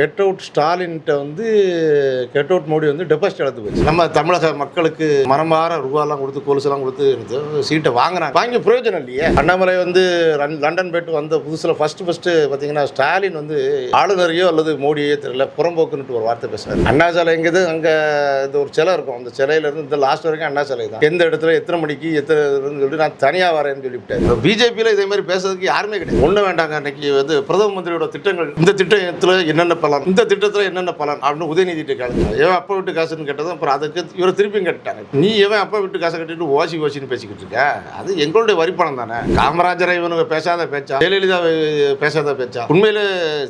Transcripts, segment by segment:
Get out ஸ்டாலின்கிட்ட வந்து get out Modi வந்து deposit இழந்து போச்சு. நம்ம தமிழக மக்களுக்கு மனமாற ரூபாலாம் கொடுத்து கொலுசெல்லாம் கொடுத்து சீட்டை வாங்கினாங்க வாங்கி பிரயோஜனம் இல்லையே. அண்ணாமலை வந்து லண்டன் போயிட்டு வந்த புதுசில் ஃபர்ஸ்ட் ஃபர்ஸ்ட் பார்த்தீங்கன்னா ஸ்டாலின் வந்து ஆளுநரையோ அல்லது மோடியோ தெரியல புறம்போக்குன்னுட்டு ஒரு வார்த்தை பேசுறாரு. அண்ணா சிலை எங்கேது? அங்கே இந்த ஒரு சிலை இருக்கும். அந்த சிலையில இருந்து இந்த லாஸ்ட் வரைக்கும் அண்ணா சிலை தான். எந்த இடத்துல எத்தனை மணிக்கு எத்தனை சொல்லிட்டு நான் தனியாக வரேன்னு சொல்லிவிட்டேன் பிஜேபியில் இதே மாதிரி பேசுறதுக்கு யாருமே கிடையாது. ஒன்றும் வேண்டாங்க அன்னைக்கு வந்து பிரதம மந்திரியோட திட்டங்கள் இந்த திட்டத்தில் என்னென்ன பலன். இந்த திட்டத்தில் என்னென்ன பலன்? அப்படின்னு உதயநிதிட்டு கேளுங்க. ஏன் அப்பா விட்டு காசுன்னு கேட்டதும் அப்புறம் அதுக்கு இவரை திருப்பியும் கேட்டாங்க நீ எவன் அப்பா விட்டு காசை கட்டிட்டு ஓசி ஓசின்னு பேசிக்கிட்டு இருக்க? அது எங்களுடைய வரி பணம் தானே. காமராஜரை இவனுங்க பேசாத பேச்சா? ஜெயலலிதா பேசாத பேச்சா? உண்மையில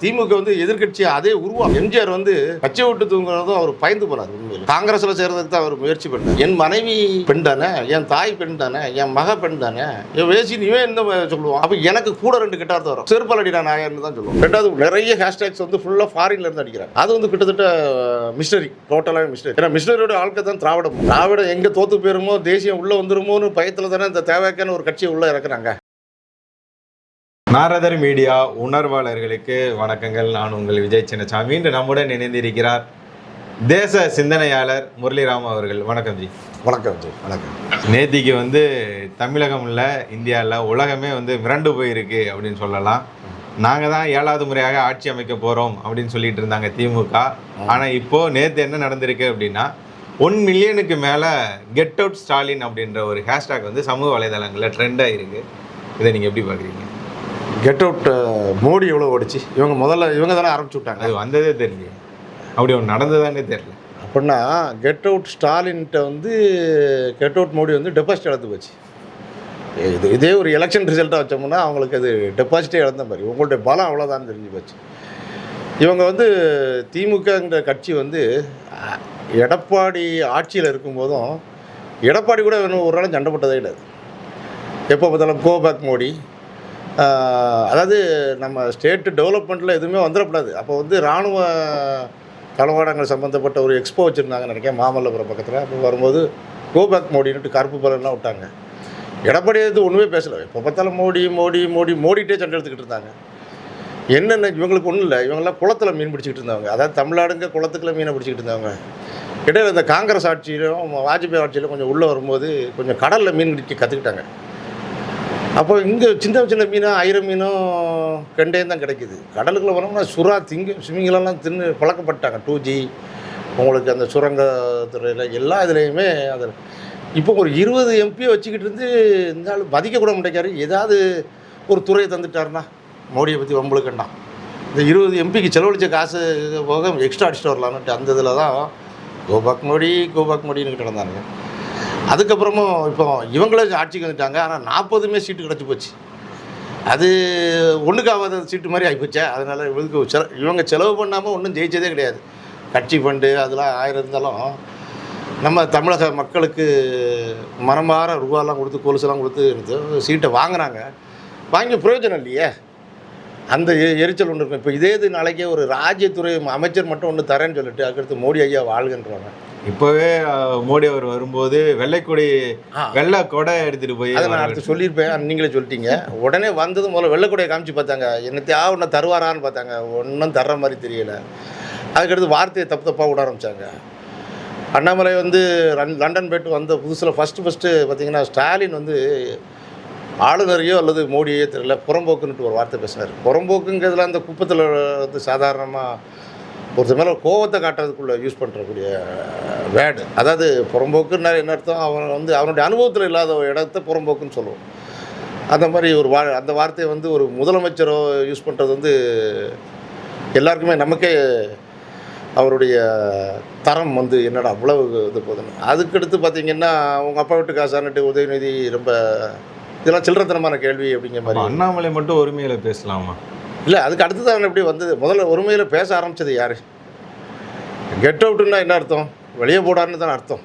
திமுக வந்து எதிர்கட்சி அதே உருவம் எம்ஜிஆர் வந்து பச்சை விட்டு தூங்குறதும் அவர் பயந்து போனார் உண்மையில். காங்கிரஸ்ல சேர்றதுக்கு தான் அவர் முயற்சி பண்ணார். என் மனைவி பெண் தானே என் தாய் பெண் தானே என் மக பெண் தானே என் வேசி இவன் என்ன சொல்லுவான்? அப்ப எனக்கு கூட ரெண்டு கிட்டார்த்து வரும் செருப்பாலடி நான் நாயர்னு தான் சொல்லுவோம் ரெண்டாவது நிறைய ஹேஷ்டேக்ஸ் வந்து ஃபுல்லா ஃபாரின்ல இருந்து அடிக்கிறாங்க. அது வந்து கிட்டத்தட்ட மிஷினரி டோட்டலாக மிஷினரி. ஏன்னா மிஷினரியோட ஆட்கள் தான் திராவிடம். திராவிடம் எங்க தோத்து போயிருமோ தேசியம் உள்ள வந்துருமோன்னு பயத்துல தானே இந்த தேவைக்கான ஒரு கட்சியை உள்ள இறக்குறாங்க. நாரதர் மீடியா உணர்வாளர்களுக்கு வணக்கங்கள். நான் உங்கள் விஜய் சின்னசாமி. இன்று நம்முடன் இணைந்திருக்கிறார் தேச சிந்தனையாளர் முரளிராம் அவர்கள். வணக்கம் ஜி. வணக்கம் ஜி. வணக்கம். நேத்திக்கு வந்து தமிழகம் இல்லை இந்தியாவில் உலகமே வந்து மிரண்டு போயிருக்கு அப்படின்னு சொல்லலாம். நாங்கள் தான் ஏழாவது முறையாக ஆட்சி அமைக்க போகிறோம் அப்படின்னு சொல்லிட்டு இருந்தாங்க திமுக. ஆனால் இப்போது நேற்று என்ன நடந்திருக்கு அப்படின்னா ஒன் மில்லியனுக்கு மேலே கெட் அவுட் ஸ்டாலின் அப்படின்ற ஒரு ஹேஷ்டாக் வந்து சமூக வலைதளங்களில் ட்ரெண்டாக இருக்குது இதை நீங்கள் எப்படி பார்க்குறீங்க? கெட் அவுட் மோடி எவ்வளோ ஓடிச்சு? இவங்க முதல்ல இவங்க தானே ஆரம்பிச்சு விட்டாங்க. அது வந்ததே தெரியல அப்படி ஒன்று நடந்ததானே தெரியல. அப்படின்னா கெட் அவுட் ஸ்டாலின்கிட்ட வந்து கெட் அவுட் மோடி வந்து டெபாசிட் இழந்து போச்சு. இது இதே ஒரு எலெக்ஷன் ரிசல்ட்டாக வச்சோம்னா அவங்களுக்கு அது டெபாசிட்டே இழந்த மாதிரி. உங்களுடைய பலம் அவ்வளோதான் தெரிஞ்சு போச்சு. இவங்க வந்து திமுகங்கிற கட்சி வந்து எடப்பாடி ஆட்சியில் இருக்கும்போதும் எடப்பாடி கூட இன்னும் ஒரு நாளும் சண்டை போட்டதே கிடையாது எப்போ பார்த்தாலும் கோபேக் மோடி. அதாவது நம்ம ஸ்டேட்டு டெவலப்மெண்ட்டில் எதுவுமே வந்துடக்கூடாது. அப்போ வந்து இராணுவ தளவாடங்கள் சம்மந்தப்பட்ட ஒரு எக்ஸ்போ வச்சுருந்தாங்க நினைக்கிறேன் மாமல்லபுரம் பக்கத்தில். அப்போ வரும்போது கோபேக் மோடின்னுட்டு கருப்பு பலன்லாம் விட்டாங்க. எடப்பாடி எது ஒன்றுமே பேசலை. இப்போ பார்த்தாலும் மோடி மோடி மோடி மோடிட்டே சண்டை எடுத்துக்கிட்டு இருந்தாங்க. என்னென்ன இவங்களுக்கு ஒன்றும் இல்லை. இவங்கெல்லாம் குளத்தில் மீன் பிடிச்சிக்கிட்டு இருந்தாங்க அதாவது தமிழ்நாடுங்க குளத்துக்குள்ள மீனை பிடிச்சிக்கிட்டு இருந்தாங்க இடையில இந்த காங்கிரஸ் ஆட்சியிலும் வாஜ்பாய் ஆட்சியிலும் கொஞ்சம் உள்ளே வரும்போது கொஞ்சம் கடலில் மீன் பிடிக்க கற்றுக்கிட்டாங்க அப்போ இங்கே சின்ன சின்ன மீனும் ஆயிரம் மீனும் கெண்டையும் தான் கிடைக்குது. கடலுக்குள்ளே வரோம்னா சுறா திங்கும் ஸ்விம்மிங்லாம் தின்னு பழக்கப்பட்டாங்க. டூ ஜி உங்களுக்கு அந்த சுரங்கத்துறையில் எல்லா இதுலேயுமே அதில் இப்போ ஒரு இருபது எம்பியை வச்சுக்கிட்டு இருந்து இந்த ஆள் மதிக்க கூட மாட்டேங்காரு ஏதாவது ஒரு துறையை தந்துட்டாருன்னா மோடியை பற்றி வம்பளுக்கண்டாம் இந்த இருபது எம்பிக்கு செலவழித்த காசு போக எக்ஸ்ட்ரா அடிச்சுட்டு வரலான்ட்டு அந்த இதில் தான் கோபாக் மோடி கோபாக் மோடின்னு கிடந்தாங்க அதுக்கப்புறமும் இப்போ இவங்களே ஆட்சிக்கு வந்துட்டாங்க. ஆனால் நாற்பதுமே சீட்டு கிடச்சி போச்சு. அது ஒன்றுக்காவது சீட்டு மாதிரி ஆகிப்போச்சே அதனால் இவங்களுக்கு செல இவங்க செலவு பண்ணாமல் ஒன்றும் ஜெயிச்சதே கிடையாது. கட்சி ஃபண்டு அதெல்லாம் ஆயிரம் இருந்தாலும் நம்ம தமிழக மக்களுக்கு மனமாற ரூபாலாம் கொடுத்து கொலுசெல்லாம் கொடுத்து சீட்டை வாங்கினாங்க வாங்கி பிரயோஜனம் இல்லையே. அந்த எரிச்சல் ஒன்று இருக்கும். இப்போ இதே இது நாளைக்கே ஒரு ராஜ்யத்துறை அமைச்சர் மட்டும் ஒன்று தரேன்னு சொல்லிட்டு அதுக்கடுத்து மோடி ஐயா வாழ்கின்றாங்க. இப்போவே மோடி அவர் வரும்போது வெள்ளைக்கொடி. வெள்ளை கொடை எடுத்துட்டு போய் அதை நான் அடுத்து சொல்லியிருப்பேன். நீங்களே சொல்லிட்டீங்க. உடனே வந்தது முதல்ல வெள்ளைக்கூடையை காமிச்சு பார்த்தாங்க. என்னத்தையா ஒன்று தருவாரான்னு பார்த்தாங்க. ஒன்றும் தர்ற மாதிரி தெரியல. அதுக்கடுத்து வார்த்தையை தப்பு தப்பாக விட ஆரம்பித்தாங்க அண்ணாமலை வந்து ரன் லண்டன் போயிட்டு வந்த புதுசில் ஃபஸ்ட்டு ஃபஸ்ட்டு பார்த்திங்கன்னா ஸ்டாலின் வந்து ஆளுநரையோ அல்லது மோடியோ தெரியல புறம்போக்குன்னுட்டு ஒரு வார்த்தை பேசினார். புறம்போக்குங்கிறதுல அந்த குப்பத்தில் வந்து சாதாரணமாக ஒருத்தர் மேலே கோவத்தை காட்டுறதுக்குள்ளே யூஸ் பண்ணுறக்கூடிய வேர்டு. அதாவது புறம்போக்குன்னா என்ன அர்த்தம்? அவன் வந்து அவனுடைய அனுபவத்தில் இல்லாத ஒரு இடத்த புறம்போக்குன்னு சொல்லுவோம். அந்த மாதிரி ஒரு வா அந்த வார்த்தையை வந்து ஒரு முதலமைச்சரோ யூஸ் பண்ணுறது வந்து எல்லாருக்குமே நமக்கே அவருடைய தரம் வந்து என்னடா அவ்வளவு இது போதுன்னு அதுக்கடுத்து பார்த்தீங்கன்னா உங்கள் அப்பா வீட்டு காசான்ட்டு உதயநிதி ரொம்ப இதெல்லாம் சில்லறத்தனமான கேள்வி அப்படிங்கிற அப்ப மாதிரி. அண்ணாமலை மட்டும் ஒருமையில பேசலாமா? இல்லை அதுக்கு அடுத்து தான் எப்படி வந்தது? முதல்ல ஒருமையில் பேச ஆரம்பிச்சது யார்? கெட் அவுட்டுன்னா என்ன அர்த்தம்? வெளியே போடான்னு தான் அர்த்தம்.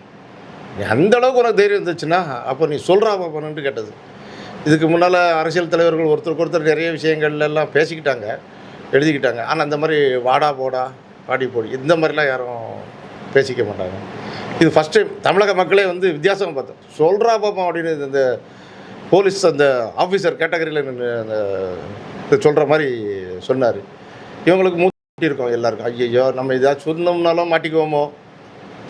நீ அந்த அளவுக்கு உனக்கு தைரியம் இருந்துச்சுன்னா அப்போ நீ சொல்கிறா பாப்பான்னு கேட்டது. இதுக்கு முன்னால் அரசியல் தலைவர்கள் ஒருத்தருக்கு ஒருத்தர் நிறைய விஷயங்கள்ல எல்லாம் பேசிக்கிட்டாங்க எழுதிக்கிட்டாங்க. ஆனால் அந்த மாதிரி வாடா போடா பாடி போடி இந்த மாதிரிலாம் யாரும் பேசிக்க மாட்டாங்க. இது ஃபஸ்ட் டைம் தமிழக மக்களே வந்து வித்தியாசம் பார்த்தோம் சொல்கிறா பாப்போம் அப்படின்னு இந்த போலீஸ் அந்த ஆஃபீஸர் கேட்டகரியில் அந்த சொல்கிற மாதிரி சொன்னார். இவங்களுக்கு மூட்டி இருக்கோம் எல்லாருக்கும். ஐயோ நம்ம இதாக சொன்னோம்னாலும் மாட்டிக்குவோமோ?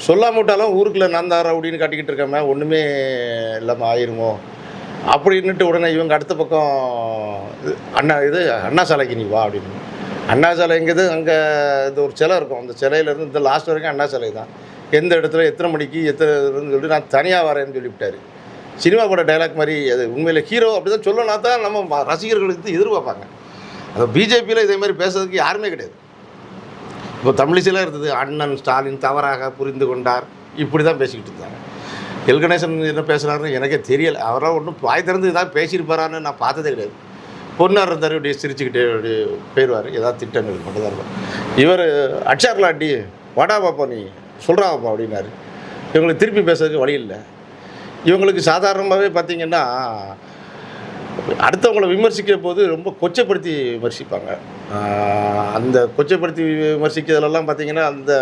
சொல்லாம விட்டாலும் ஊருக்குள்ள நான் அப்படின்னு காட்டிக்கிட்டு இருக்கமே ஒன்றுமே இல்லாமல் ஆயிருமோ? அப்படின்னுட்டு உடனே இவங்க அடுத்த பக்கம் இது அண்ணா இது அண்ணா சாலைக்கு நீ வா அப்படின்னு. அண்ணாசாலைங்கிறது அங்கே இந்த ஒரு சிலை இருக்கும். அந்த சிலையிலேருந்து இந்த லாஸ்ட் வரைக்கும் அண்ணாசாலை தான். எந்த இடத்துல எத்தனை மணிக்கு எத்தனை இதுன்னு சொல்லிட்டு நான் தனியாக வரேன்னு சொல்லிவிட்டார். சினிமா பட டைலாக் மாதிரி அது உண்மையில் ஹீரோ அப்படி தான் சொல்லணும் தான் நம்ம ரசிகர்களுக்கு எதிர்பார்ப்பாங்க. அது பிஜேபியில் இதே மாதிரி பேசுறதுக்கு யாருமே கிடையாது. இப்போ தமிழிசையில் இருந்தது. அண்ணன் ஸ்டாலின் தவறாக புரிந்து கொண்டார். இப்படி தான் பேசிக்கிட்டு இருந்தாங்க. எல்கணேசன் என்ன பேசுகிறாருன்னு எனக்கே தெரியலை. அவரால் ஒன்றும் வாய் திறந்து ஏதாவது பேசியிருப்பாரான்னு நான் பார்த்ததே கிடையாது. பொண்ணார் இருந்தார் இப்படி சிரிச்சுக்கிட்டே போயிடுவார் ஏதாவது திட்டங்கள் மட்டும் தான் இருக்கும். இவர் அச்சார்லாட்டி வாடா பாப்பா நீ சொல்கிறா பாப்பா அப்படின்னாரு. இவங்களுக்கு திருப்பி பேசுறதுக்கு வழி இல்லை. இவங்களுக்கு சாதாரணமாகவே பார்த்தீங்கன்னா அடுத்தவங்களை விமர்சிக்கிற போது ரொம்ப கொச்சைப்படுத்தி விமர்சிப்பாங்க. அந்த கொச்சைப்படுத்தி விமர்சிக்கிறதுலலாம் பார்த்தீங்கன்னா அந்த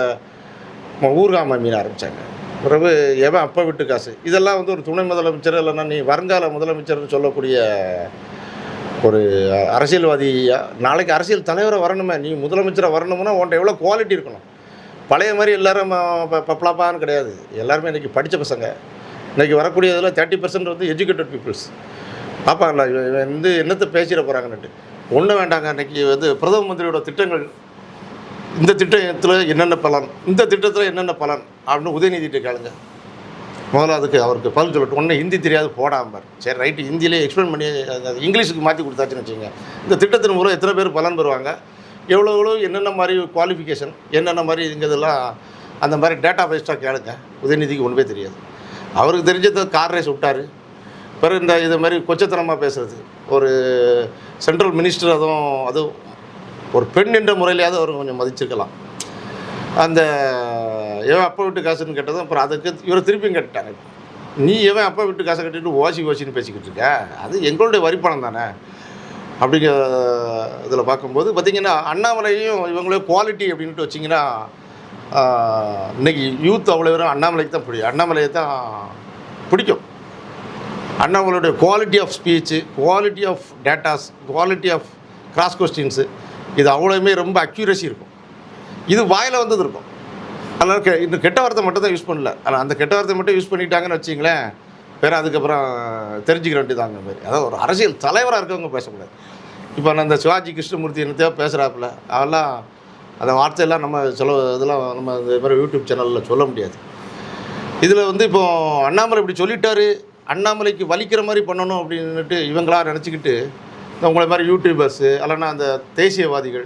ஊர்காம மீன் ஆரம்பித்தாங்க பிறகு எவன் அப்போ விட்டு காசு? இதெல்லாம் வந்து ஒரு துணை முதலமைச்சர் இல்லைன்னா நீ வருங்கால முதலமைச்சர்னு சொல்லக்கூடிய ஒரு அரசியல்வாதியா நாளைக்கு அரசியல் தலைவரை வரணுமே நீ முதலமைச்சராக வரணும்னா உன்ட்ட எவ்வளோ குவாலிட்டி இருக்கணும். பழைய மாதிரி எல்லாரும் பப்ளாப்பான்னு கிடையாது. எல்லாருமே இன்றைக்கி படித்த பசங்க. இன்றைக்கி வரக்கூடியதில் தேர்ட்டி பர்சன்ட் வந்து எஜுகேட்டட் பீப்புள்ஸ் பார்ப்பாங்களா இவன் இவன் வந்து என்னத்தை பேசிட போகிறாங்கன்னுட்டு ஒன்றும் வேண்டாங்க இன்றைக்கி வந்து பிரதம மந்திரியோட திட்டங்கள். இந்த திட்டத்தில் என்னென்ன பலன் இந்த திட்டத்தில் என்னென்ன பலன் அப்படின்னு உதயநிதிட்டு கேளுங்க. முதல்ல அதுக்கு அவருக்கு பதில் சொல்லட்டும். ஒன்று ஹிந்தி தெரியாது போடாமல் சரி ரைட்டு ஹிந்தியிலே எக்ஸ்பிளைன் பண்ணி அது இங்கிலீஷுக்கு மாற்றி கொடுத்தாச்சுன்னு வச்சுங்க இந்த திட்டத்தின் மூலம் எத்தனை பேர் பலன் பெறுவாங்க? எவ்வளோ எவ்வளோ என்னென்ன மாதிரி குவாலிஃபிகேஷன் என்னென்ன மாதிரி இதுங்கிறதெல்லாம் அந்த மாதிரி டேட்டா பேஸ்டாக கேளுங்க. உதயநிதிக்கு ஒன்றுமே தெரியாது. அவருக்கு தெரிஞ்சதை கார் ரேஸ் விட்டார். பிறகு இந்த இது மாதிரி கொச்சத்தனமாக பேசுகிறது ஒரு சென்ட்ரல் மினிஸ்டர் அதுவும் அதுவும் ஒரு பெண் என்ற முறையிலையாவது அவர் கொஞ்சம் மதிச்சிருக்கலாம். அந்த எவன் அப்பா விட்டு காசுன்னு கேட்டதும் அப்புறம் அதுக்கு இவரை திருப்பியும் கேட்டாங்க நீ எவன் அப்பா விட்டு காசை கட்டிட்டு ஓசி ஓசின்னு பேசிக்கிட்டு இருக்க. அது எங்களுடைய வரிப்பணம் தானே. அப்படிங்கிற இதில் பார்க்கும்போது பார்த்திங்கன்னா அண்ணாமலையும் இவங்களே குவாலிட்டி அப்படின்ட்டு வச்சிங்கன்னா இன்னைக்கு யூத் அவ்வளோ வரும் அண்ணாமலைக்கு தான் பிடிக்கும் அண்ணாமலையை தான் பிடிக்கும். அண்ணாமலையுடைய quality of speech quality of datas quality of cross questions இது அவ்வளோவுமே ரொம்ப அக்யூரஸி இருக்கும். இது வாயில் வந்தது இருக்கும். அதனால் கெ இன்னும் கெட்ட வார்த்தை மட்டும் தான் யூஸ் பண்ணல. ஆனால் அந்த கெட்ட வார்த்தை மட்டும் யூஸ் பண்ணிட்டாங்கன்னு வச்சிங்களேன் வேற அதுக்கப்புறம் தெரிஞ்சுக்க வேண்டியதாங்க மாதிரி. அதாவது ஒரு அரசியல் தலைவராக இருக்கவங்க பேசக்கூடாது. இப்போ நான் இந்த சிவாஜி கிருஷ்ணமூர்த்தி என்னத்தையோ பேசுகிறாப்புல அதெல்லாம் அந்த வார்த்தையெல்லாம் நம்ம சொல்ல இதெல்லாம் நம்ம இந்த மாதிரி யூடியூப் சேனலில் சொல்ல முடியாது. இதில் வந்து இப்போ அண்ணாமலை இப்படி சொல்லிட்டாரு அண்ணாமலைக்கு வலிக்கிற மாதிரி பண்ணணும் அப்படின்னுட்டு இவங்களா நினச்சிக்கிட்டு உங்களை மாதிரி யூடியூபர்ஸு இல்லைன்னா அந்த தேசியவாதிகள்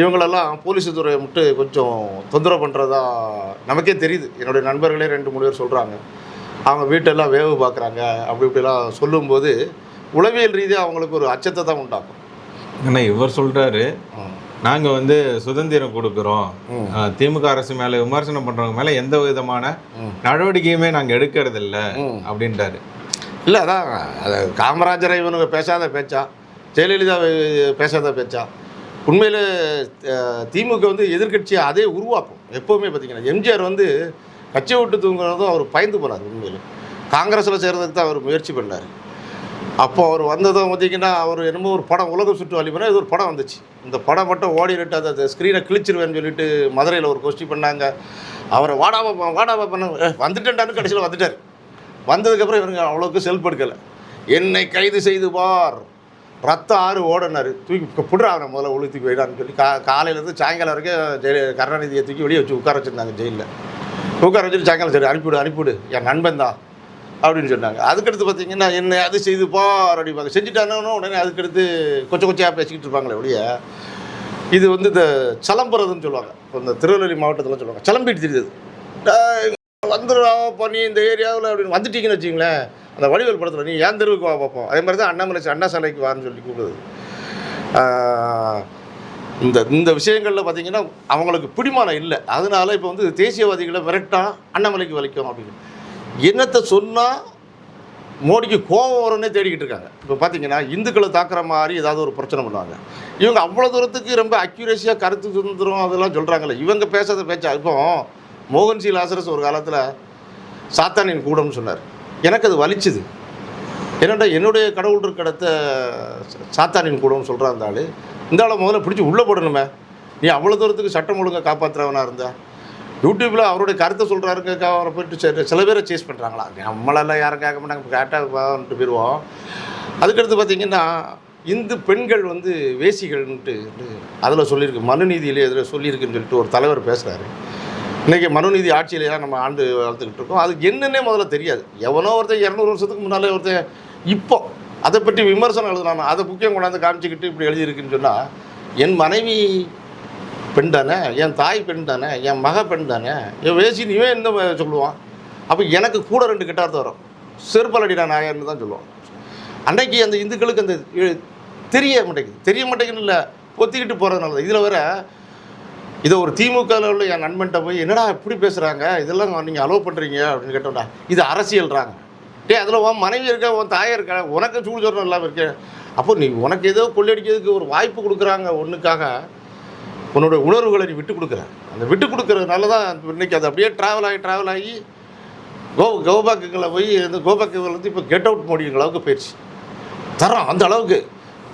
இவங்களெல்லாம் போலீஸ் துறையை மட்டும் கொஞ்சம் தொந்தரவு பண்ணுறதா நமக்கே தெரியுது. என்னுடைய நண்பர்களே ரெண்டு மூணு பேர் சொல்கிறாங்க அவங்க வீட்டெல்லாம் வேவு பார்க்குறாங்க அப்படி இப்படிலாம் சொல்லும்போது உளவியல் ரீதியாக அவங்களுக்கு ஒரு அச்சத்தை தான் உண்டாக்கும். ஏன்னா இவர் சொல்றாரு ம். நாங்க வந்து சுதந்திரம் கொடுக்குறோம். திமுக அரசு மேல விமர்சனம் பண்றவங்க மேல எந்த விதமான. நடவடிக்கையுமே நாங்க எடுக்கிறது இல்ல. அப்படின்றாரு. இல்லை அதான் அது காமராஜரை இவனுங்க பேசாத பேச்சா? ஜெயலலிதா பேசாத பேச்சா? உண்மையில் திமுக வந்து எதிர்க்கட்சியை அதே உருவாக்கும். எப்போவுமே பார்த்தீங்கன்னா எம்ஜிஆர் வந்து கட்சியை விட்டு தூங்குறதும் அவர் பயந்து போனார் உண்மையில். காங்கிரஸில் சேர்றதுக்கு தான் அவர் முயற்சி பண்ணார். அப்போ அவர் வந்ததும் பார்த்தீங்கன்னா அவர் என்னமோ ஒரு படம் உலக சுற்று வழிமுறை இது ஒரு படம் வந்துச்சு. இந்த படம் மட்டும் ஓடிட்டு அதை ஸ்க்ரீனை கிழிச்சிருவேன்னு சொல்லிட்டு மதுரையில் ஒரு கொஸ்டி பண்ணாங்க. அவரை வாடா வாடாம பண்ண வந்துட்டேன்டான்னு கடைசியில் வந்துட்டார். வந்ததுக்கப்புறம் இவங்க அவ்வளோக்கு செல்ஃப் எடுக்கலை என்னை கைது செய்து பார். ரத்தம் ஆறு ஓடினார். தூக்கி புடுற அவனை முதல்ல உள்ள தூக்கி வைடான்னு சொல்லி கா காலையிலேருந்து சாயங்காலம் வரைக்கும் ஜெய கருணாநிதியை தூக்கி வெளியே வச்சு உட்கார வச்சுருந்தாங்க ஜெயிலில். உட்கார வச்சுட்டு சாயங்காலம் சரி அனுப்பிவிடு அனுப்பிவிடு என் நண்பன் தான் அப்படின்னு சொன்னாங்க. அதுக்கடுத்து பார்த்தீங்கன்னா என்ன அது செய்து பார் அப்படிப்பாங்க செஞ்சுட்டானோ உடனே அதுக்கடுத்து கொச்ச கொச்சையாக பேசிக்கிட்டு இருப்பாங்களே ஒழிய இது வந்து இந்த சலம்புறதுன்னு சொல்லுவாங்க. இப்போ இந்த திருநெல்வேலி மாவட்டத்தில் சொல்லுவாங்க. சலம்பிட்டு தெரியுது வந்துடும் பண்ணி இந்த ஏரியாவில் அப்படின்னு வந்துட்டீங்கன்னு வச்சிங்களேன் அந்த வடிவேல் படத்தில் நீ ஏன் தெருவுக்கு வா பார்ப்போம்? அதே மாதிரி தான் அண்ணாமலை அண்ணா சாலைக்கு வான்னு சொல்லி கூப்பிடுது. இந்த இந்த விஷயங்களில் பார்த்தீங்கன்னா அவங்களுக்கு பிடிமானம் இல்லை. அதனால இப்போ வந்து தேசியவாதிகளை விரட்டா அண்ணாமலைக்கு வலிக்கும் அப்படின்னு. என்னத்தை சொன்னால் மோடிக்கு கோபம் வரும்னே தேடிக்கிட்டு இருக்காங்க. இப்போ பார்த்தீங்கன்னா இந்துக்களை தாக்குற மாதிரி ஏதாவது ஒரு பிரச்சனை பண்ணுவாங்க. இவங்க அவ்வளோ தூரத்துக்கு ரொம்ப அக்யூரேசியாக கருத்து சுதந்திரம் அதெல்லாம் சொல்கிறாங்கல்ல இவங்க பேசுகிறத பேச்சா இப்போ மோகன் சி லாசரஸ் ஒரு காலத்தில் சாத்தானின் கூடம்னு சொன்னார். எனக்கு அது வலிச்சுது. என்னடா என்னுடைய கடவுள் இருக்க சாத்தானின் கூடம்னு சொல்கிறா இருந்தாலும் ஆள் இந்த ஆளை முதல்ல பிடிச்சி உள்ளே போடணுமே. நீ அவ்வளோ தூரத்துக்கு சட்டம் ஒழுங்கை காப்பாற்றுறவனா இருந்தா. யூடியூப்பில் அவருடைய கருத்தை சொல்கிறாருங்க அவரை போயிட்டு சில சில பேரை சேஸ் பண்ணுறாங்களா நம்மளெல்லாம் யாரும் கேட்க மாட்டாங்க கேட்டால் போயிடுவோம். அதுக்கடுத்து பார்த்தீங்கன்னா இந்து பெண்கள் வந்து வேசிகள்ன்ட்டு அதில் சொல்லியிருக்கு மனுநீதியிலே இதில் சொல்லியிருக்குன்னு சொல்லிட்டு ஒரு தலைவர் பேசுகிறாரு இன்றைக்கி மனுநீதி ஆட்சியில தான் நம்ம ஆண்டு வளர்த்துக்கிட்டு இருக்கோம். அதுக்கு என்னென்னே முதல்ல தெரியாது. எவனோ ஒருத்தர் இரநூறு வருஷத்துக்கு முன்னாலே ஒருத்தர் இப்போ அதை பற்றி விமர்சனம் எழுதுனாங்க அதை புக்கியம் கொண்டாந்து காமிச்சிக்கிட்டு இப்படி எழுதியிருக்குன்னு சொன்னால் என் மனைவி பெண் தானே என் தாய் பெண் தானே என் மக பெண் தானே என் வேசின்னு இவன் என்ன சொல்லுவான்? அப்போ எனக்கு கூட ரெண்டு கிட்டார்த்து வரும். செருப்பலடிடா நாயர்னு தான் சொல்லுவான். அன்னைக்கு அந்த இந்துக்களுக்கு அந்த தெரிய மாட்டேங்குது. தெரிய மாட்டேங்குன்னு இல்லை பொத்திக்கிட்டு போகிறதுனால இதில் வேற இதை ஒரு திமுகவில் உள்ள என் நண்பன்ட்ட போய் என்னடா இப்படி பேசுகிறாங்க இதெல்லாம் நீங்கள் அலோவ் பண்ணுறீங்க அப்படின்னு கேட்டோம்டா. இது அரசியல்றாங்க. டே அதில் உன் மனைவி இருக்கா? உன் தாயை இருக்கா? உனக்கு சூடு இல்லாமல் இருக்கேன் அப்போ நீ உனக்கு ஏதோ கொள்ளையடிக்கிறதுக்கு ஒரு வாய்ப்பு கொடுக்குறாங்க ஒன்றுக்காக உன்னோட உணர்வுகளை நீ விட்டு கொடுக்குற. அந்த விட்டு கொடுக்குறதுனால தான் இன்றைக்கி அது அப்படியே ட்ராவல் ஆகி ட்ராவல் ஆகி கோ கோபாக்குங்களை போய் இந்த கோபாக்குகள் வந்து இப்போ கெட் அவுட் மோடிங்கிற அளவுக்கு போயிடுச்சு தரோம் அந்த அளவுக்கு.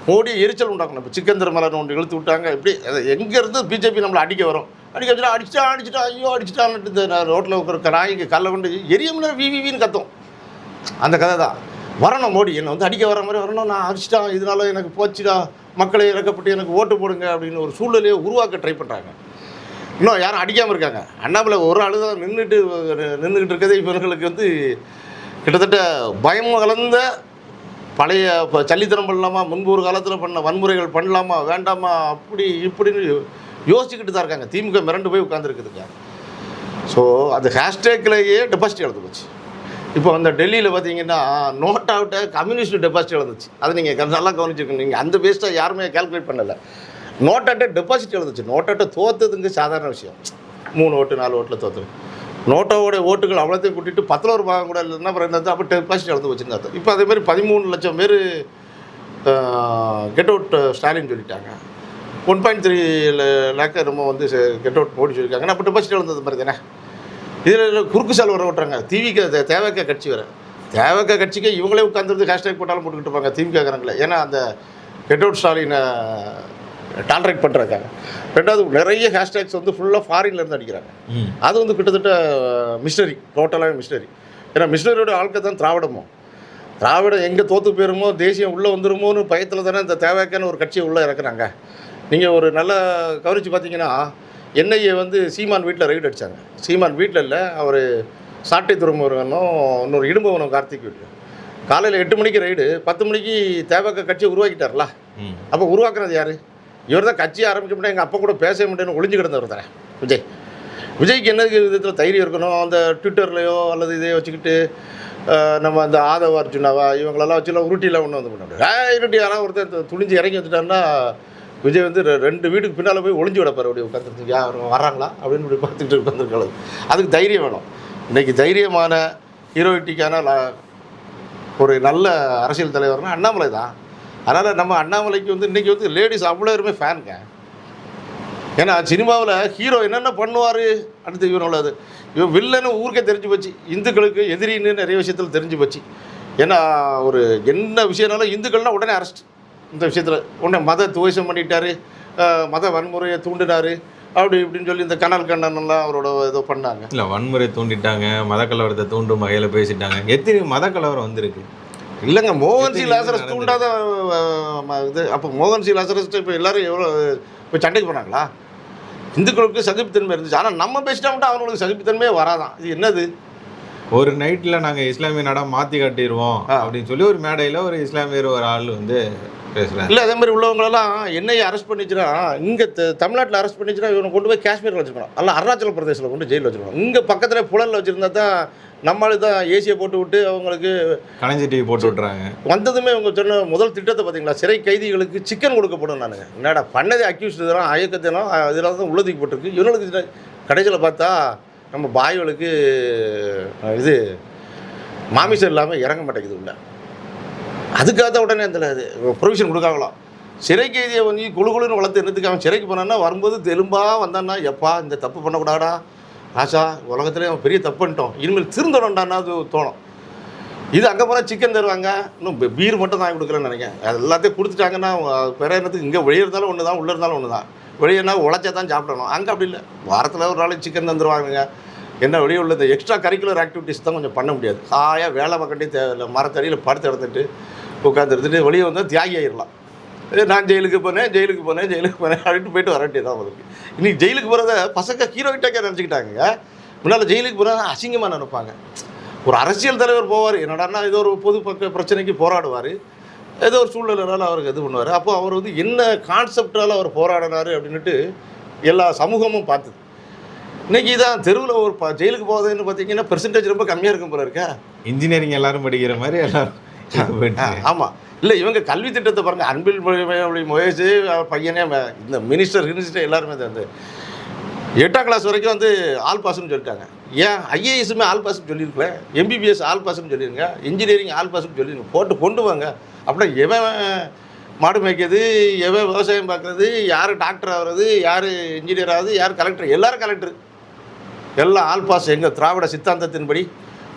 மோடி எரிச்சல் உண்டாக்கணும். இப்போ சிக்கன் மலர் ஒன்று இழுத்து விட்டாங்க. இப்படி எங்கேருந்து பிஜேபி நம்மளை அடிக்க வரும்? அடிக்க வச்சுட்டா அடிச்சுட்டா அடிச்சுட்டா ஐயோ அடிச்சுட்டான்ட்டு இந்த ரோட்டில் இருக்கிற நாய்க்கு கல்லை கொண்டு எரியும்னா வி வி, கத்தும். அந்த கதை தான். வரணும் மோடி. என்னை வந்து அடிக்க வர மாதிரி வரணும். நான் அடிச்சிட்டான் இதனால எனக்கு போச்சுடா. மக்களை இறக்கப்பட்டு எனக்கு ஓட்டு போடுங்க அப்படின்னு ஒரு சூழ்நிலையை உருவாக்க ட்ரை பண்ணுறாங்க இன்னும் யாரும் அடிக்காமல் இருக்காங்க. அண்ணாமலை ஒரு ஆள் தான் நின்றுட்டு நின்றுக்கிட்டு இருக்கதே இவர்களுக்கு வந்து கிட்டத்தட்ட பயம் கலந்த பழைய இப்போ சல்லித்தனம் பண்ணலாமா? முன்பு ஒரு காலத்தில் பண்ண வன்முறைகள் பண்ணலாமா? வேண்டாமா? அப்படி இப்படின்னு யோசிச்சுக்கிட்டு தான் இருக்காங்க. திமுக மிரண்டு போய் உட்காந்துருக்குதுங்க ஸோ அந்த ஹேஷ்டேக்லேயே டெபாசிட் எழுந்து போச்சு. இப்போ அந்த டெல்லியில் பார்த்தீங்கன்னா நோட் அவுட்டை கம்யூனிஸ்ட் டெபாசிட் எழுந்துச்சு. அதை நீங்கள் நல்லா கவனிச்சிருக்கணும். நீங்கள் அந்த பேஸ்ட்டாக யாருமே கால்குலேட் பண்ணலை. நோட் அட்டை டெபாசிட் எழுந்துச்சு. நோட் அட்டை தோத்ததுங்க சாதாரண விஷயம். மூணு ஓட்டு நாலு ஓட்டில் தோத்து நோட்டோட ஓட்டுகள் அவ்வளோத்தையும் கூட்டிட்டு பத்தில் ஒரு பாகம் கூட இல்லைன்னா அப்புறம் என்னது அப்போ பர்சன்ட் எழுந்து வச்சுருந்தாரு இப்போ அதே மாதிரி பதிமூணு லட்சம் பேர் கெட் அவுட் ஸ்டாலின் சொல்லிட்டாங்க. ஒன் பாயிண்ட் த்ரீ லேக்க நம்ம வந்து கெட் அவுட் மோடி சொல்லியிருக்காங்க அப்போ டெபாசிட் எழுந்தது மாதிரி தானே? இதில் குறுக்கு சால் வர ஓட்டுறாங்க. திவிக தேவைக்க கட்சி வர தேவைக்க கட்சிக்கு இவங்களே உட்காந்துருந்து ஹேஷ்டேக் போட்டாலும் போட்டுக்கிட்டு இருப்பாங்க திமுகங்கிறாங்களே ஏன்னா அந்த கெட் அவுட் ஸ்டாலினை டாலரேட் பண்ணுறாங்க ரெண்டாவது நிறைய ஹேஷ்டேக்ஸ் வந்து ஃபுல்லாக ஃபாரின்லேருந்து அடிக்கிறாங்க. அது வந்து கிட்டத்தட்ட மிஷினரி டோட்டலாகவே மிஷினரி ஏன்னா மிஷினரியோட ஆட்கள் தான் திராவிடமோ. திராவிடம் எங்கே தோற்று போயிருமோ தேசியம் உள்ளே வந்துருமோன்னு பயத்தில் தானே இந்த தேவைக்கான ஒரு கட்சியை உள்ளே இறக்குறாங்க. நீங்கள் ஒரு நல்ல கவனித்து பார்த்தீங்கன்னா என்ஐஏ வந்து சீமான் வீட்டில் ரைடு அடித்தாங்க சீமான் வீட்டில் இல்லை அவர் சாட்டை துறைமுருகனும் இன்னொரு இடும்பவனும் கார்த்திக் வீட்டில் காலையில் எட்டு மணிக்கு ரைடு பத்து மணிக்கு தேவக்க கட்சியை உருவாக்கிட்டார்ல. அப்போ உருவாக்குறது யார்? இவர் தான் கட்சி ஆரம்பிக்க முடியும் எங்கள் அப்பா கூட பேச முடியும்னு ஒளிஞ்சு கிடந்தவர் தானே விஜய். விஜய்க்கு என்ன விதத்தில் தைரியம் இருக்கணும்? அந்த ட்விட்டர்லையோ அல்லது இதையோ வச்சுக்கிட்டு நம்ம அந்த ஆதவ அர்ஜுனாவா இவங்களெல்லாம் வச்சுலாம் உருட்டிலாம் ஒன்று வந்து பண்ணாரு ஏ இருட்டி யாராவது ஒருத்தர் துணிஞ்சு இறங்கி வந்துட்டாருன்னா விஜய் வந்து ரெ- ரெண்டு வீட்டுக்கு பின்னால் போய் ஒளிஞ்சு விடப்பார் அப்படி உட்காந்துருக்கு யார் வர்றாங்களா? அப்படின்னு இப்படி பார்த்துட்டு உட்காந்துருக்காரு அதுக்கு தைரியம் வேணும். இன்றைக்கி தைரியமான ஹீரோயிட்டிக்கான ஒரு நல்ல அரசியல் தலைவர்னா அண்ணாமலை தான். அதனால் நம்ம அண்ணாமலைக்கு வந்து இன்றைக்கி வந்து லேடிஸ் அவ்வளோ பேருமே ஃபேனுங்க ஏன்னா சினிமாவில் ஹீரோ என்னென்ன பண்ணுவார்? அடுத்து இவனோட அது இவன் வில்லன்னு ஊருக்கே தெரிஞ்சு போச்சு. இந்துக்களுக்கு எதிரின்னு நிறைய விஷயத்தில் தெரிஞ்சு போச்சு. ஏன்னா ஒரு என்ன விஷயம்னாலும் இந்துக்கள்னால் உடனே அரெஸ்ட் இந்த விஷயத்தில் உடனே மத துவேஷம் பண்ணிட்டாரு. மத வன்முறையை தூண்டினார். அப்படி இப்படின்னு சொல்லி இந்த கனல் கண்ணன் எல்லாம் அவரோட ஏதோ பண்ணாங்க. இல்லை வன்முறை தூண்டிட்டாங்க. மத கலவரத்தை தூண்டும் வகையில் பேசிட்டாங்க. எத்தனை மத கலவரம் வந்திருக்கு? இல்லைங்க மோகன் சி லாசரஸ்? தூண்டாத இது அப்போ மோகன் சி லாசரஸ் இப்போ எல்லாரும் எவ்வளோ இப்போ சண்டைக்கு போனாங்களா? இந்துக்களுக்கு சகிப்புத்தன்மை இருந்துச்சு. ஆனால் நம்ம பேசிட்டா மட்டும் அவங்களுக்கு சகிப்புத்தன்மையே வராதான். இது என்னது? ஒரு நைட்டில் நாங்கள் இஸ்லாமிய நாடாக மாற்றி காட்டிடுவோம். அப்படின்னு சொல்லி ஒரு மேடையில் ஒரு இஸ்லாமியர் ஒரு ஆள் வந்து பேசுகிறார் இல்லை அதே மாதிரி உள்ளவங்களெல்லாம் என்னையை அரெஸ்ட் பண்ணிச்சுன்னா இங்கே தமிழ்நாட்டில் அரெஸ்ட் பண்ணிச்சுன்னா இவனை கொண்டு போய் காஷ்மீரில் வச்சுருக்கணும். அல்ல அருணாச்சல பிரதேசில் கொண்டு ஜெயிலில் வச்சுருக்கணும். இங்கே பக்கத்தில் புழலில் வச்சுருந்தா தான் நம்மளுக்கு தான் ஏசியை போட்டு விட்டு அவங்களுக்கு கலைஞர் டிவி போட்டு விட்றாங்க வந்ததுமே அவங்க சொன்ன முதல் திட்டத்தை பார்த்தீங்களா சிறை கைதிகளுக்கு சிக்கன் கொடுக்கப்படும் நானுங்க. என்னடா பண்ணதே அக்யூஸ்ட் இதெல்லாம் அயக்கத்தினம் இதெல்லாம் தான் உள்ளதுக்கு போட்டிருக்கு. இவங்களுக்கு கடைசியில் பார்த்தா நம்ம பாய்களுக்கு இது மாமிசம் இல்லாமல் இறங்க மாட்டேங்குது உள்ள. அதுக்காக தான் உடனே அந்த ப்ரொவிஷன் கொடுக்காங்களாம் சிறை கைதியை வந்து குழு குழுன்னு வளர்த்து என்னத்துக்காக அவன் சிறைக்கு போனான்னா வரும்போது தெலும்பாக வந்தான்னா எப்பா இந்த தப்பு பண்ணக்கூடாடா ஆஷா உலகத்துலேயே அவன் பெரிய தப்பு பண்ணிட்டோம் இனிமேல் திருந்தணும்டான்னா அது தோணும். இது அங்கே போனால் சிக்கன் தருவாங்க. இன்னும் பீர் மட்டும் தான் கொடுக்குறேன்னு நினைக்கிறேன். அது எல்லாத்தையும் கொடுத்துட்டாங்கன்னா அது பிற என்னத்துக்கு இங்கே வெளியே இருந்தாலும் ஒன்று தான் உள்ளே இருந்தாலும் ஒன்று தான் வெளியேனா உழைச்சா தான் சாப்பிடணும். அங்கே அப்படி இல்லை. வாரத்தில் ஒரு நாளைக்கு சிக்கன் தந்துருவாங்க என்ன வெளியே உள்ள இந்த எக்ஸ்ட்ரா கரிக்குலர் ஆக்டிவிட்டீஸ் தான் கொஞ்சம் பண்ண முடியாது. ஹாயாக வேலை பார்க்கட்டே தேவையில்லை. மரத்தடியில் படுத்து எடுத்துட்டு உட்காந்துருந்துட்டு வெளியே வந்தால் தியாகி ஆயிடலாம் நான் ஜெயிலுக்கு போனேன் ஜெயிலுக்கு போனேன் ஜெயிலுக்கு போனேன் அப்படின்ட்டு போயிட்டு வர தான் அவருக்கு இன்றைக்கி ஜெயிலுக்கு போகிறத பசங்க ஹீரோயிட்டாக்கே நினச்சிக்கிட்டாங்க. முன்னால் ஜெயிலுக்கு போகிறத அசிங்கமாக நினைப்பாங்க. ஒரு அரசியல் தலைவர் போவார். என்னடான்னா ஏதோ ஒரு பொது பக்க பிரச்சனைக்கு போராடுவார். ஏதோ ஒரு சூழ்நிலைனால அவருக்கு இது பண்ணுவார். அப்போ அவர் வந்து என்ன கான்செப்டால் அவர் போராடினார் அப்படின்னுட்டு எல்லா சமூகமும் பார்த்தது. இன்னைக்கு தான் தெருவில் ஒரு ப ஜெயிலுக்கு போகுதுன்னு பார்த்தீங்கன்னா பெர்சன்டேஜ் ரொம்ப கம்மியாக இருக்கும் போல இருக்கா. இன்ஜினியரிங் எல்லாரும் படிக்கிற மாதிரி எல்லாரும் ஆமாம் இல்லை இவங்க கல்வி திட்டத்தை பாருங்கள் அன்பில் மொழி முயற்சி பையனே ம- இந்த மினிஸ்டர் மினிஸ்டர் எல்லாருமே தான் இந்த எட்டாம் கிளாஸ் வரைக்கும் வந்து ஆல் பாஸ்னு சொல்லிட்டாங்க. ஏன்? ஐஏஎஸ்மே ஆல் பாஸ்னு சொல்லியிருக்கல. எம்பிபிஎஸ் ஆல் பாஸ்னு சொல்லிடுங்க இன்ஜினியரிங் ஆல் பாஸ்னு சொல்லிடுங்க போட்டு கொண்டு வாங்க. அப்படின்னா எவன் மாடு மேய்க்கிறது எவன் விவசாயம் பார்க்குறது யார் டாக்டர் ஆகுறது யார் இன்ஜினியர் ஆகுது யார் கலெக்டர் எல்லாரும் கலெக்டர் எல்லாம் ஆல் பாஸ் எங்கள் திராவிட சித்தாந்தத்தின்படி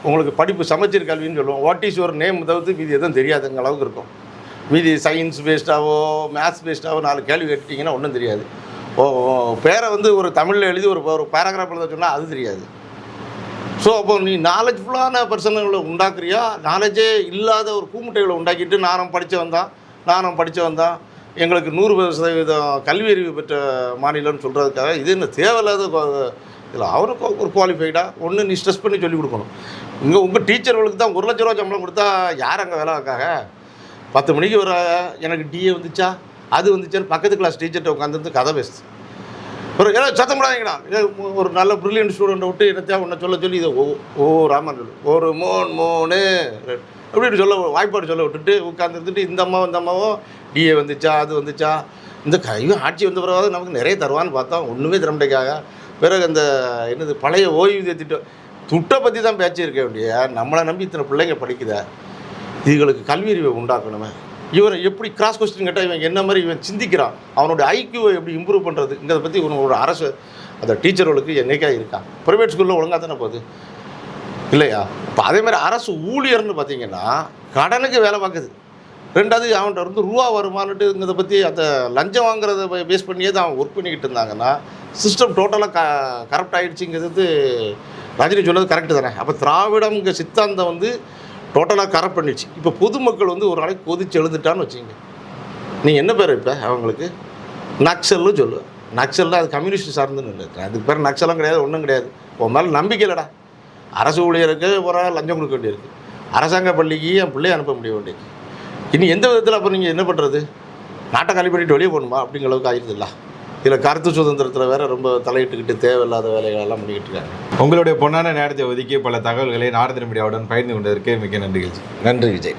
உங்களுக்கு படிப்பு சமச்சீர் கல்வின்னு சொல்லுவோம். வாட் இஸ் யுவர் நேம் தவிர்த்து மீதி எதுவும் தெரியாதுங்க அளவுக்கு இருக்கும். மீதி சயின்ஸ் பேஸ்டாவோ மேத்ஸ் பேஸ்டாவோ நாலு கேள்வி கேட்டிங்கன்னா ஒன்றும் தெரியாது. ஓ ஓ, பேரை வந்து ஒரு தமிழில் எழுதி ஒரு ஒரு பேராகிராஃப் எழுத சொன்னால் அது தெரியாது. ஸோ அப்போ நீ நாலேஜ்ஃபுல்லான பர்சன்களை உண்டாக்குறியா? நாலேஜே இல்லாத ஒரு கூமுட்டைகளை உண்டாக்கிட்டு நானும் படித்து வந்தான் நானும் படித்து வந்தான். எங்களுக்கு நூறு சதவீதம் கல்வி அறிவு பெற்ற மாநிலம்னு சொல்கிறதுக்காக இது என்ன தேவையில்லாத இதில் அவருக்கு ஒரு குவாலிஃபைடாக ஒன்று நீ ஸ்ட்ரெஸ் பண்ணி சொல்லிக் கொடுக்கணும். இங்கே உங்கள் டீச்சர்களுக்கு தான் ஒரு லட்ச ரூபா சம்பளம் கொடுத்தா யார் அங்கே வேலை வைக்காக பத்து மணிக்கு வர எனக்கு டிஏ வந்துச்சா? அது வந்துச்சான்னு பக்கத்து கிளாஸ் டீச்சர்கிட்ட உட்காந்துருந்து கதை பேசுது. ஒரு ஏதாவது சத்தம் போடாதீங்கடா ஏதோ ஒரு நல்ல ப்ரில்லியன்ட் ஸ்டூடெண்ட்டை விட்டு என்னத்தையா உன்னை சொல்ல சொல்லி இதை ஓ ஓ ராமன் சொல்லு ஒரு மூணு மூணு அப்படின்னு சொல்ல வாய்ப்பாடு சொல்ல விட்டுட்டு உட்காந்துருந்துட்டு இந்த அம்மாவும் இந்த அம்மாவோ டிஏ வந்துச்சா? அது வந்துச்சா? இந்த கையும் ஆட்சி வந்த பிறகு நமக்கு நிறைய தருவான்னு பார்த்தா ஒன்றுமே தர பிறகு அந்த என்னது பழைய ஓய்வூதிய திட்டம் துட்டை பற்றி தான் பேச்சு இருக்க வேண்டிய நம்மளை நம்பி இத்தனை பிள்ளைங்க படிக்குதா? இதுகளுக்கு கல்வி அறிவை உண்டாக்கணுமே. இவரை எப்படி கிராஸ் கொஸ்டின் கேட்டால் இவன் என்ன மாதிரி இவன் சிந்திக்கிறான்? அவனுடைய ஐக்கியூவை எப்படி இம்ப்ரூவ் பண்ணுறதுங்கிறத பற்றி உன்னோட அரசு அந்த டீச்சர்களுக்கு என்னைக்காக இருக்கான் ப்ரைவேட் ஸ்கூலில் ஒழுங்காக தானே போகுது? இல்லையா? இப்போ அதே மாதிரி அரசு ஊழியர்னு பார்த்தீங்கன்னா கடனுக்கு வேலை பார்க்குது. ரெண்டாவது அவன்கிட்ட இருந்து ரூபா வருமானட்டுங்கிறத பற்றி அந்த லஞ்சம் வாங்குறத பேஸ் பண்ணியே தான் அவன் ஒர்க் பண்ணிக்கிட்டு இருந்தாங்கன்னா சிஸ்டம் டோட்டலாக க கரப்ட் ஆகிடுச்சிங்கிறது ரஜினி சொன்னது கரெக்டு தானே? அப்போ திராவிடம்ங்க சித்தாந்தம் வந்து டோட்டலாக கரெக்ட் பண்ணிடுச்சு. இப்போ பொதுமக்கள் வந்து ஒரு நாளைக்கு கொதிச்சு எழுந்துட்டான்னு வச்சுங்க நீங்கள் என்ன பேர் இப்போ? அவங்களுக்கு நக்சல்னு சொல்லுவேன் நக்சல்னா அது கம்யூனிஸ்ட் சார்ந்துன்னு இல்லை. அதுக்கு பேர் நக்சலும் கிடையாது ஒன்றும் கிடையாது. உன் மேலே நம்பிக்கை இல்லைடா. அரசு ஊழியருக்கு ஒரு லஞ்சம் கொடுக்க வேண்டியிருக்கு. அரசாங்க பள்ளிக்கு என் பிள்ளைய அனுப்ப முடிய வேண்டியிருக்கு. இனி எந்த விதத்தில் அப்போ நீங்கள் என்ன பண்ணுறது நாட்டை காலி பண்ணிட்டு வெளியே போகணுமா? அப்படிங்கிற அளவுக்கு ஆயிடுதுல்ல இதில் கருத்து சுதந்திரத்தில் வேற ரொம்ப தலையிட்டுக்கிட்டு தேவையில்லாத வேலைகள் எல்லாம் பண்ணிக்கிட்டு இருக்காங்க. உங்களுடைய பொன்னான நேரத்தை ஒதுக்கி பல தகவல்களை நாரதிர மீடியாவுடன் பகிர்ந்து கொண்டதற்கு மிக்க நன்றிகள் நன்றி விஜய்.